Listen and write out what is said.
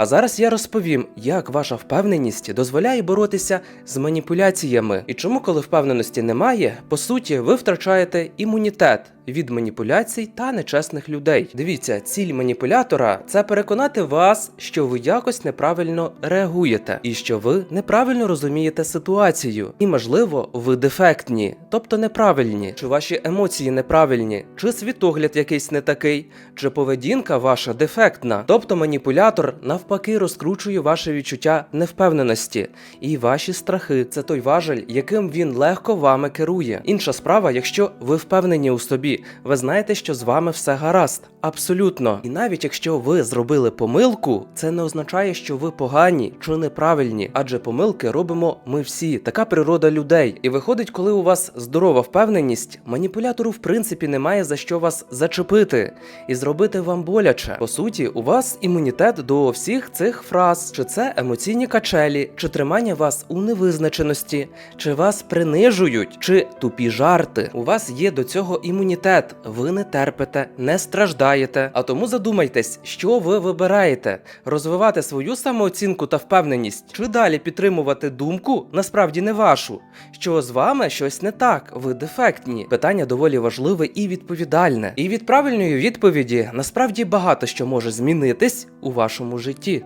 А зараз я розповім, як ваша впевненість дозволяє боротися з маніпуляціями, і чому, коли впевненості немає, по суті, ви втрачаєте імунітет від маніпуляцій та нечесних людей. Дивіться, ціль маніпулятора це переконати вас, що ви якось неправильно реагуєте, і що ви неправильно розумієте ситуацію. І можливо, ви дефектні, тобто неправильні, чи ваші емоції неправильні, чи світогляд якийсь не такий, чи поведінка ваша дефектна. Тобто маніпулятор навпаки розкручує ваше відчуття невпевненості і ваші страхи. Це той важель, яким він легко вами керує. Інша справа, якщо ви впевнені у собі, ви знаєте, що з вами все гаразд. Абсолютно. І навіть якщо ви зробили помилку, це не означає, що ви погані чи неправильні, адже помилки робимо ми всі. Така природа людей. І виходить, коли у вас здорова впевненість, маніпулятору в принципі немає за що вас зачепити і зробити вам боляче. По суті, у вас імунітет до всіх цих фраз, чи це емоційні качелі, чи тримання вас у невизначеності, чи вас принижують, чи тупі жарти. У вас є до цього імунітет. Ви не терпите, не страждаєте. А тому задумайтесь, що ви вибираєте: розвивати свою самооцінку та впевненість, чи далі підтримувати думку, насправді не вашу, що з вами щось не так, ви дефектні. Питання доволі важливе і відповідальне. І від правильної відповіді насправді багато що може змінитись у вашому житті.